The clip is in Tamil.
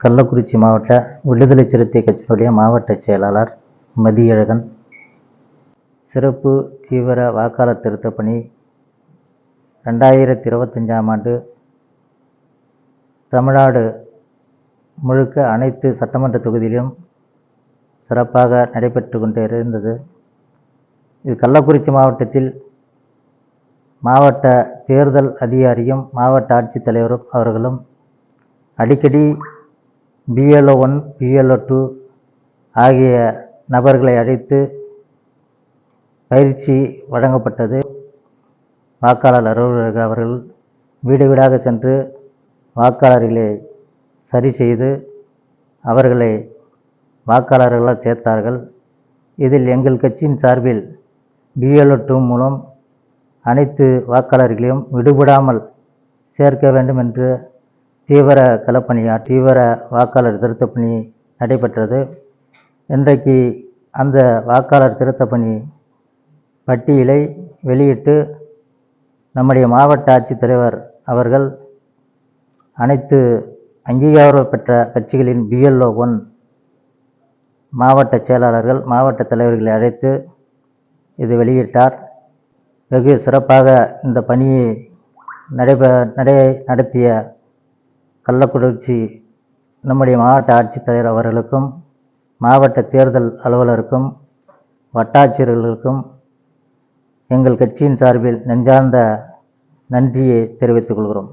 கள்ளக்குறிச்சி மாவட்ட விடுதலை சிறுத்தை கட்சியினுடைய மாவட்ட செயலாளர் மதியழகன். சிறப்பு தீவிர வாக்காளர் திருத்தப் பணி ரெண்டாயிரத்தி இருபத்தஞ்சாம் ஆண்டு தமிழ்நாடு முழுக்க அனைத்து சட்டமன்ற தொகுதியிலும் சிறப்பாக நடைபெற்று கொண்டே இருந்தது. இது கள்ளக்குறிச்சி மாவட்டத்தில் மாவட்ட தேர்தல் அதிகாரியும் மாவட்ட ஆட்சித்தலைவரும் அவர்களும் அடிக்கடி பிஎல்ஓ ஒன் பிஎல்ஓ டூ ஆகிய நபர்களை அழைத்து பயிற்சி வழங்கப்பட்டது. வாக்காளர் அலுவலர்கள் அவர்கள் வீடு வீடாக சென்று வாக்காளர்களை சரி செய்து அவர்களை வாக்காளர்களால் சேர்த்தார்கள். இதில் எங்கள் கட்சியின் சார்பில் பிஎல்ஓ டூ மூலம் அனைத்து வாக்காளர்களையும் விடுபடாமல் சேர்க்க வேண்டும் என்று தீவிர களப்பணியா தீவிர வாக்காளர் திருத்த பணி நடைபெற்றது. இன்றைக்கு அந்த வாக்காளர் திருத்த பணி பட்டியலை வெளியிட்டு நம்முடைய மாவட்ட ஆட்சித்தலைவர் அவர்கள் அனைத்து அங்கீகாரம் பெற்ற கட்சிகளின் பிஎல்ஓ ஒன் மாவட்ட செயலாளர்கள் மாவட்ட தலைவர்களை அழைத்து இது வெளியிட்டார். வெகு சிறப்பாக இந்த பணியை நடைபெ நடை நடத்திய கள்ளக்குறிச்சி நம்முடைய மாவட்ட ஆட்சித்தலைவர் அவர்களுக்கும் மாவட்ட தேர்தல் அலுவலருக்கும் வட்டாட்சியர்களுக்கும் எங்கள் கட்சியின் சார்பில் நெஞ்சார்ந்த நன்றியை தெரிவித்துக் கொள்கிறோம்.